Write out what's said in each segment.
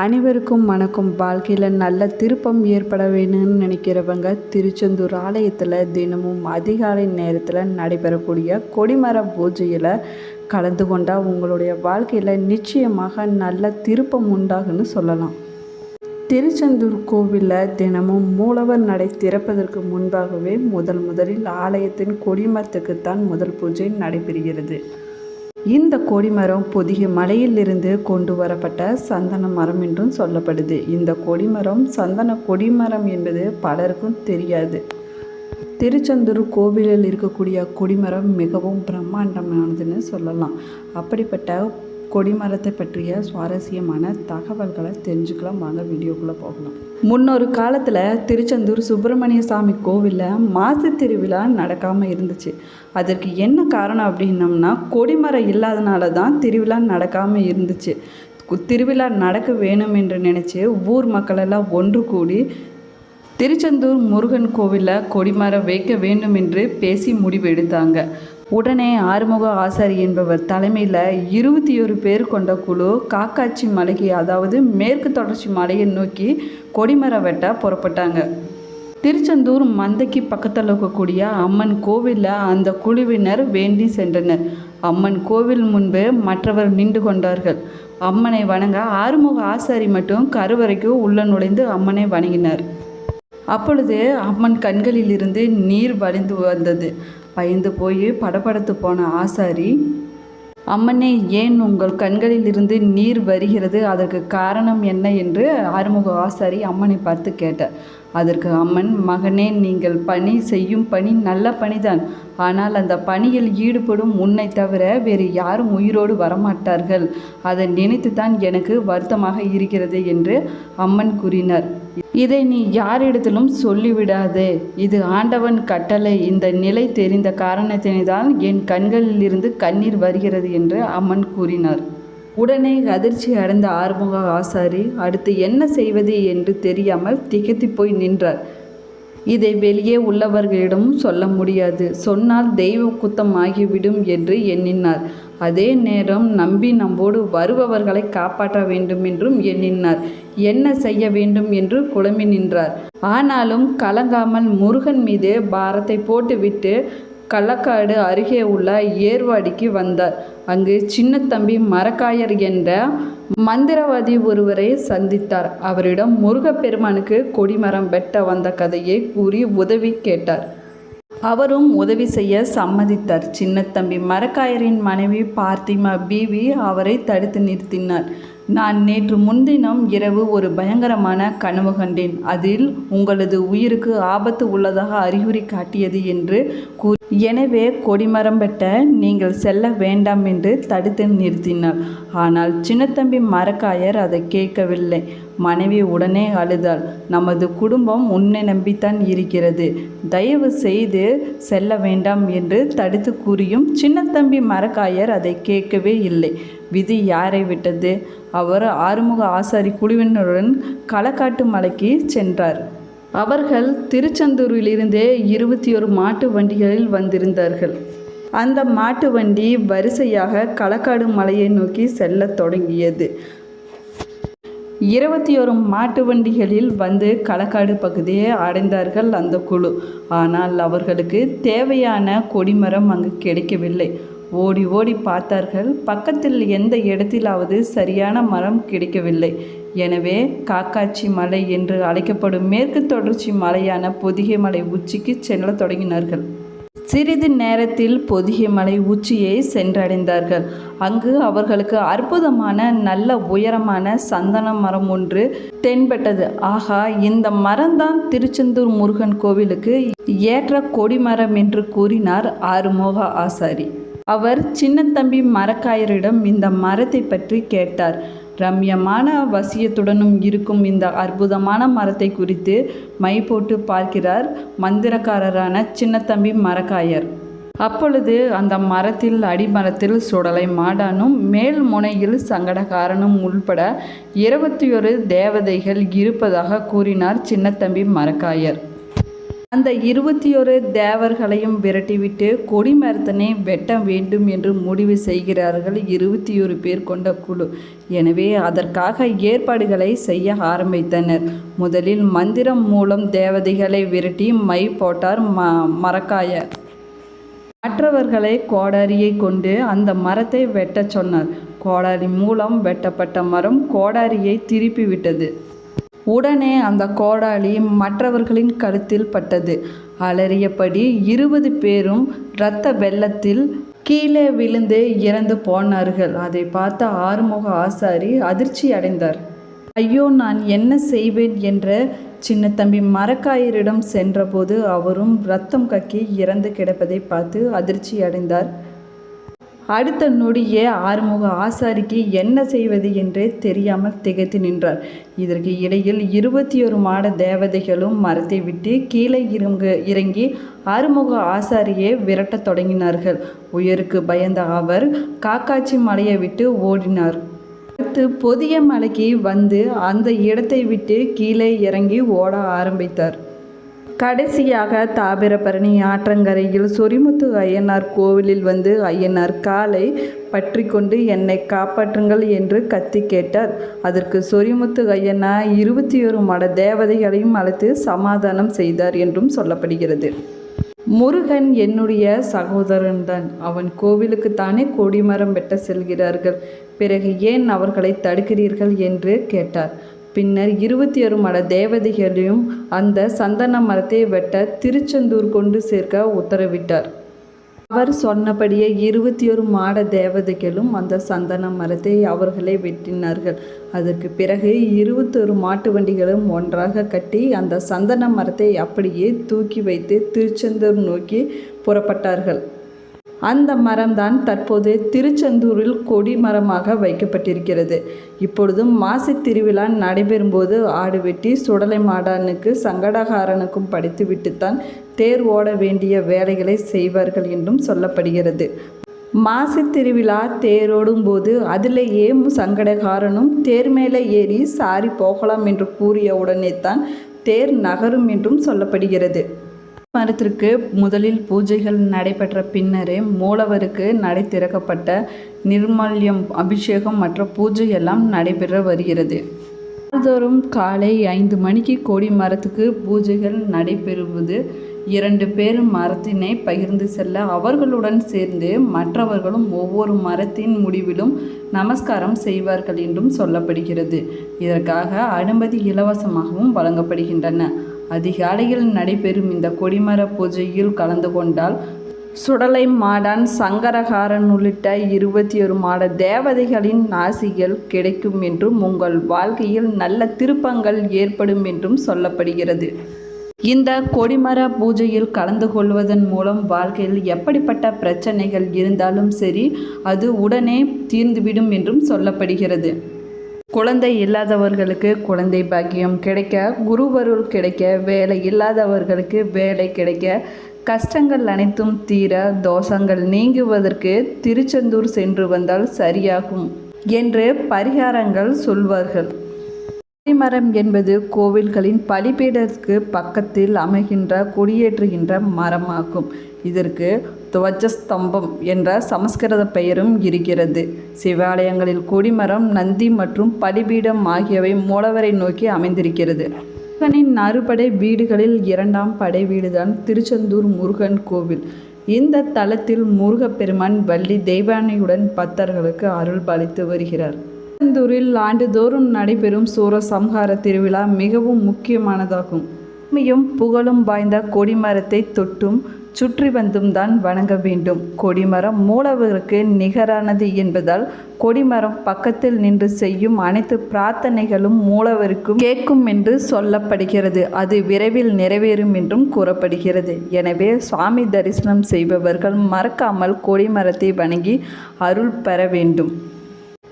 அனைவருக்கும் வணக்கம். வாழ்க்கையில் நல்ல திருப்பம் ஏற்பட வேணும்னு நினைக்கிறவங்க திருச்செந்தூர் ஆலயத்தில் தினமும் அதிகாலை நேரத்தில் நடைபெறக்கூடிய கொடிமர பூஜையில் கலந்து கொண்டால் உங்களுடைய வாழ்க்கையில் நிச்சயமாக நல்ல திருப்பம் உண்டாகுன்னு சொல்லலாம். திருச்செந்தூர் கோவிலில் தினமும் மூலவர் நடை திறப்பதற்கு முன்பாகவே முதல் முதலில் ஆலயத்தின் கொடிமரத்துக்குத்தான் முதல் பூஜை நடைபெறுகிறது. இந்த கொடிமரம் பொதிகை மலையிலிருந்து கொண்டு வரப்பட்ட சந்தன மரம் என்றும் சொல்லப்படுது. இந்த கொடிமரம் சந்தன கொடிமரம் என்பது பலருக்கும் தெரியாது. திருச்செந்தூர் கோவிலில் இருக்கக்கூடிய கொடிமரம் மிகவும் பிரம்மாண்டமானதுன்னு சொல்லலாம். அப்படிப்பட்ட கொடிமரத்தை பற்றிய சுவாரஸ்யமான தகவல்களை தெரிஞ்சுக்கலாம். வாங்க வீடியோக்குள்ளே போகலாம். முன்னொரு காலத்தில் திருச்செந்தூர் சுப்பிரமணிய சாமி கோவிலில் மாசி திருவிழா நடக்காமல் இருந்துச்சு. அதற்கு என்ன காரணம் அப்படின்னம்னா கொடிமரம் இல்லாதனால தான் திருவிழா நடக்காமல் இருந்துச்சு. திருவிழா நடக்க வேணும் என்று நினச்சி ஊர் மக்களெல்லாம் ஒன்று கூடி திருச்செந்தூர் முருகன் கோவிலில் கொடிமரம் வைக்க வேண்டும் என்று பேசி முடிவெடுத்தாங்க. உடனே ஆறுமுக ஆசாரி என்பவர் தலைமையில் இருபத்தி ஒரு பேர் கொண்ட குழு காக்காட்சி மலைக்கு அதாவது மேற்கு தொடர்ச்சி மலையை நோக்கி கொடிமர வெட்ட புறப்பட்டாங்க. திருச்செந்தூர் மந்தைக்கு பக்கத்தில் இருக்கக்கூடிய அம்மன் கோவிலில் அந்த குழுவினர் வேண்டி சென்றனர். அம்மன் கோவில் முன்பு மற்றவர் நின்று கொண்டார்கள். அம்மனை வணங்க ஆறுமுக ஆசாரி மட்டும் கருவறைக்கு உள்ள நுழைந்து அம்மனை வணங்கினார். அப்பொழுது அம்மன் கண்களிலிருந்து நீர் வழிந்து வந்தது. பயந்து போய் படபடத்து போன ஆசாரி அம்மனே ஏன் உங்கள் கண்களிலிருந்து நீர் வருகிறது? அதற்கு காரணம் என்ன? என்று ஆறுமுக ஆசாரி அம்மனை பார்த்து கேட்டார். அதற்கு அம்மன் மகனே நீங்கள் பணி செய்யும் பணி நல்ல பணிதான். ஆனால் அந்த பணியில் ஈடுபடும் உன்னை தவிர வேறு யாரும் உயிரோடு வரமாட்டார்கள். அதை நினைத்து தான் எனக்கு வருத்தமாக இருக்கிறது என்று அம்மன் கூறினார். இதை நீ யாரிடத்திலும் சொல்லிவிடாதே. இது ஆண்டவன் கட்டளை. இந்த நிலை தெரிந்த காரணத்தினைதான் என் கண்களிலிருந்து கண்ணீர் வருகிறது என்று அம்மன் கூறினார். உடனே அதிர்ச்சி அடைந்த ஆறுமுக ஆசாரி அடுத்து என்ன செய்வது என்று தெரியாமல் திகைத்து போய் நின்றார். இதை வெளியே உள்ளவர்களிடம் சொல்ல முடியாது. சொன்னால் தெய்வ குத்தம் ஆகிவிடும் என்று எண்ணினார். அதே நேரம் நம்பி நம்போடு வருபவர்களை காப்பாற்ற வேண்டும் என்றும் எண்ணினார். என்ன செய்ய வேண்டும் என்று குழம்பி நின்றார். ஆனாலும் கலங்காமல் முருகன் மீது பாரத்தை போட்டுவிட்டு களக்காடு அருகே உள்ள ஏர்வாடிக்கு வந்தார். அங்கு சின்னத்தம்பி மரக்காயர் என்ற மந்திரவாதி ஒருவரை சந்தித்தார். அவரிடம் முருகப்பெருமானுக்கு கொடிமரம் வெட்ட வந்த கதையை கூறி உதவி கேட்டார். அவரும் உதவி செய்ய சம்மதித்தார். சின்னத்தம்பி மரக்காயரின் மனைவி பார்த்திமா பீவி அவரை தடுத்து நிறுத்தினார். நான் நேற்று முன்தினம் இரவு ஒரு பயங்கரமான கனவு கண்டேன். அதில் உங்களது உயிருக்கு ஆபத்து உள்ளதாக அறிகுறி காட்டியது என்று கூறி எனவே கொடிமரம் வெட்ட நீங்கள் செல்ல வேண்டாம் என்று தடுத்து நிறுத்தினார் ஆனால் சின்னத்தம்பி மரக்காயர் அதை கேட்கவில்லை. மனைவி உடனே அழுதாள். நமது குடும்பம் உன்னை நம்பித்தான் இருக்கிறது. தயவு செய்து செல்ல வேண்டாம் என்று தடுத்து கூறியும் சின்னத்தம்பி மரக்காயர் அதை கேட்கவே இல்லை. விதி யாரை விட்டது? அவர் ஆறுமுக ஆசாரி குழுவினருடன் களக்காட்டு மலைக்கு சென்றார். அவர்கள் திருச்செந்தூரிலிருந்தே இருபத்தி ஒரு மாட்டு வண்டிகளில் வந்திருந்தார்கள். அந்த மாட்டு வண்டி வரிசையாக களக்காடு மலையை நோக்கி செல்லத் தொடங்கியது. இருபத்தி ஒரு மாட்டு வண்டிகளில் வந்து களக்காடு பகுதியை அடைந்தார்கள் அந்த குழு. ஆனால் அவர்களுக்கு தேவையான கொடிமரம் அங்கு கிடைக்கவில்லை. ஓடி ஓடி பார்த்தார்கள். பக்கத்தில் எந்த இடத்திலாவது சரியான மரம் கிடைக்கவில்லை. எனவே காக்காட்சி மலை என்று அழைக்கப்படும் மேற்கு தொடர்ச்சி மலையான பொதிகை மலை உச்சிக்கு செல்ல தொடங்கினார்கள். சிறிது நேரத்தில் பொதிகை மலை உச்சியை சென்றடைந்தார்கள். அங்கு அவர்களுக்கு அற்புதமான நல்ல உயரமான சந்தன மரம் ஒன்று தென்பட்டது. ஆகா இந்த மரம்தான் திருச்செந்தூர் முருகன் கோவிலுக்கு ஏற்ற கொடிமரம் என்று கூறினார் ஆறுமுக ஆசாரி அவர் சின்னத்தம்பி மரக்காயரிடம் இந்த மரத்தை பற்றி கேட்டார். ரம்யமான வசியத்துடனும் இருக்கும் இந்த அற்புதமான மரத்தை குறித்து மை போட்டு பார்க்கிறார் மந்திரக்காரரான சின்னத்தம்பி மரக்காயர். அப்பொழுது அந்த மரத்தில் அடிமரத்தில் சுடலை மாடானும் மேல் முனையில் சங்கடகாரனும் உள்பட இருபத்தி ஒரு தேவதைகள் இருப்பதாக கூறினார் சின்னத்தம்பி மரக்காயர். அந்த இருபத்தி ஒரு தேவர்களையும் விரட்டிவிட்டு கொடிமரத்தனை வெட்ட வேண்டும் என்று முடிவு செய்கிறார்கள் இருபத்தி ஒரு பேர் கொண்ட குழு. எனவே அதற்காக ஏற்பாடுகளை செய்ய ஆரம்பித்தனர். முதலில் மந்திரம் மூலம் தேவதைகளை விரட்டி மை போட்டார் ம மரக்காய மற்றவர்களை கோடாரியை கொண்டு அந்த மரத்தை வெட்டச் சொன்னார். கோடாரி மூலம் வெட்டப்பட்ட மரம் கோடாரியை திருப்பி விட்டது. உடனே அந்த கோடாலி மற்றவர்களின் கழுத்தில் பட்டது. அலறியபடி இருபது பேரும் இரத்த வெள்ளத்தில் கீழே விழுந்து இறந்து போனார்கள். அதை பார்த்த ஆறுமுக ஆசாரி அதிர்ச்சி அடைந்தார். ஐயோ நான் என்ன செய்வேன்? என்ற சின்ன தம்பி மரக்காயரிடம் சென்றபோது அவரும் ரத்தம் கக்கி இறந்து கிடப்பதை பார்த்து அதிர்ச்சி அடைந்தார். அடுத்த நொடியே ஆறுமுக ஆசாரிக்கு என்ன செய்வது என்றே தெரியாமல் திகைத்து நின்றார். இதற்கு இடையில் இருபத்தி ஒரு மாட தேவதைகளும் மரத்தை விட்டு கீழே இறங்கு இறங்கி ஆறுமுக ஆசாரியை விரட்டத் தொடங்கினார்கள். உயருக்கு பயந்த அவர் காக்காச்சி மலையை விட்டு ஓடினார். அடுத்து பொதிய மலைக்கு வந்து அந்த இடத்தை விட்டு கீழே இறங்கி ஓட ஆரம்பித்தார். கடைசியாக தாமிரபரணி ஆற்றங்கரையில் சொரிமுத்து ஐயனார் கோவிலில் வந்து ஐயனார் காலை பற்றி கொண்டு என்னை காப்பாற்றுங்கள் என்று கத்தி கேட்டார். அதற்கு சொரிமுத்து ஐயனா இருபத்தி ஒரு மட தேவதைகளையும் அழைத்து சமாதானம் செய்தார் என்றும் சொல்லப்படுகிறது. முருகன் என்னுடைய சகோதரன்தான் அவன் கோவிலுக்கு தானே கொடிமரம் வெட்ட செல்கிறார்கள். பிறகு ஏன் அவர்களை தடுக்கிறீர்கள் என்று கேட்டார். பின்னர் இருபத்தி ஒரு மட தேவதைகளையும் அந்த சந்தன மரத்தை வெட்ட திருச்செந்தூர் கொண்டு சேர்க்க உத்தரவிட்டார். அவர் சொன்னபடியே இருபத்தி ஒரு மாட தேவதைகளும் அந்த சந்தன மரத்தை அவர்களே வெட்டினார்கள். அதற்கு பிறகு இருபத்தொரு மாட்டு வண்டிகளும் ஒன்றாக கட்டி அந்த சந்தன மரத்தை அப்படியே தூக்கி வைத்து திருச்செந்தூர் நோக்கி புறப்பட்டார்கள். அந்த மரம்தான் தற்போது திருச்செந்தூரில் கொடி மரமாக வைக்கப்பட்டிருக்கிறது. இப்பொழுதும் மாசி திருவிழா நடைபெறும்போது ஆடு வெட்டி சுடலை மாடானுக்கு சங்கடகாரனுக்கும் படித்துவிட்டுத்தான் தேர் ஓட வேண்டிய வேலைகளை செய்வார்கள் என்றும் சொல்லப்படுகிறது. மாசி திருவிழா தேரோடும் போது அதிலேயே சங்கடகாரனும் தேர் மேலே ஏறி சாரி போகலாம் என்று கூறிய உடனே தான் தேர் நகரும் என்றும் சொல்லப்படுகிறது. மரத்திற்கு முதலில் பூஜைகள் நடைபெற்ற பின்னரே மூலவருக்கு நடை திறக்கப்பட்ட நிர்மல்யம் அபிஷேகம் மற்ற பூஜை எல்லாம் நடைபெற வருகிறது. நாள்தோறும் காலை ஐந்து மணிக்கு கோடி மரத்துக்கு பூஜைகள் நடைபெறுவது இரண்டு பேர் மரத்தினை பகிர்ந்து செல்ல அவர்களுடன் சேர்ந்து மற்றவர்களும் ஒவ்வொரு மரத்தின் முடிவிலும் நமஸ்காரம் செய்வார்கள் என்றும் சொல்லப்படுகிறது. இதற்காக அனுமதி இலவசமாகவும் வழங்கப்படுகின்றன. அதிகாலையில் நடைபெறும் இந்த கொடிமர பூஜையில் கலந்து கொண்டால் சுடலை மாடான் சங்கரகாரன் உள்ளிட்ட இருபத்தி ஒரு மாட தேவதைகளின் நாசிகள் கிடைக்கும் என்றும் உங்கள் வாழ்க்கையில் நல்ல திருப்பங்கள் ஏற்படும் என்றும் சொல்லப்படுகிறது. இந்த கொடிமர பூஜையில் கலந்து கொள்வதன் மூலம் வாழ்க்கையில் எப்படிப்பட்ட பிரச்சனைகள் இருந்தாலும் சரி அது உடனே தீர்ந்துவிடும் என்றும் சொல்லப்படுகிறது. குழந்தை இல்லாதவர்களுக்கு குழந்தை பாக்கியம் கிடைக்க குருவருள் கிடைக்க வேலை இல்லாதவர்களுக்கு வேலை கிடைக்க கஷ்டங்கள் அனைத்தும் தீர தோஷங்கள் நீங்குவதற்கு திருச்செந்தூர் சென்று வந்தால் சரியாகும் என்று பரிகாரங்கள் சொல்வார்கள். கொடிமரம் என்பது கோவில்களின் பலிபீடத்திற்கு பக்கத்தில் அமைகின்ற கொடியேற்றுகின்ற மரமாகும். இதற்கு துவஜஸ்தம்பம் என்ற சமஸ்கிருத பெயரும் இருக்கிறது. சிவாலயங்களில் கொடிமரம் நந்தி மற்றும் பலிபீடம் ஆகியவை மூலவரை நோக்கி அமைந்திருக்கிறது. முருகனின் நறுபடை வீடுகளில் இரண்டாம் படை வீடுதான் திருச்செந்தூர் முருகன் கோவில். இந்த தலத்தில் முருகப்பெருமான் வள்ளி தெய்வானையுடன் பக்தர்களுக்கு அருள் பாலித்து வருகிறார். திருச்செந்தூரில் ஆண்டுதோறும் நடைபெறும் சூரசம்ஹார திருவிழா மிகவும் முக்கியமானதாகும். மிகவும் புகழும் வாய்ந்த கொடிமரத்தை தொட்டும் சுற்றி வந்தும் தான் வணங்க வேண்டும். கொடிமரம் மூலவருக்கு நிகரானது என்பதால் கொடிமரம் பக்கத்தில் நின்று செய்யும் அனைத்து பிரார்த்தனைகளும் மூலவருக்கும் கேட்கும் என்று சொல்லப்படுகிறது. அது விரைவில் நிறைவேறும் என்றும் கூறப்படுகிறது. எனவே சுவாமி தரிசனம் செய்பவர்கள் மறக்காமல் கொடிமரத்தை வணங்கி அருள் பெற வேண்டும்.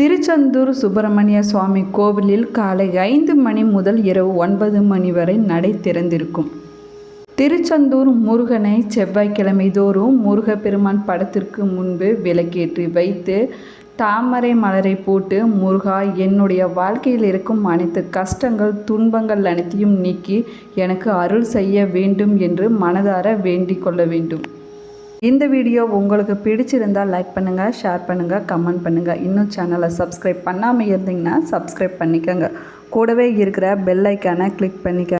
திருச்செந்தூர் சுப்பிரமணிய சுவாமி கோவிலில் காலை ஐந்து மணி முதல் இரவு ஒன்பது மணி வரை நடை திறந்திருக்கும். திருச்செந்தூர் முருகனை செவ்வாய்க்கிழமை தோறும் முருகப்பெருமான் படத்திற்கு முன்பு விளக்கேற்றி வைத்து தாமரை மலரை போட்டு முருகா என்னுடைய வாழ்க்கையில் இருக்கும் அனைத்து கஷ்டங்கள் துன்பங்கள் அனைத்தையும் நீக்கி எனக்கு அருள் செய்ய வேண்டும் என்று மனதார வேண்டிக் கொள்ள வேண்டும். இந்த வீடியோ உங்களுக்கு பிடிச்சிருந்தால் லைக் பண்ணுங்கள் ஷேர் பண்ணுங்கள் கமெண்ட் பண்ணுங்கள் இன்னும் சேனலை சப்ஸ்கிரைப் பண்ணாமல் இருந்தீங்கன்னா சப்ஸ்கிரைப் பண்ணிக்கோங்க. கூடவே இருக்கிற பெல் ஐக்கானை கிளிக் பண்ணிக்க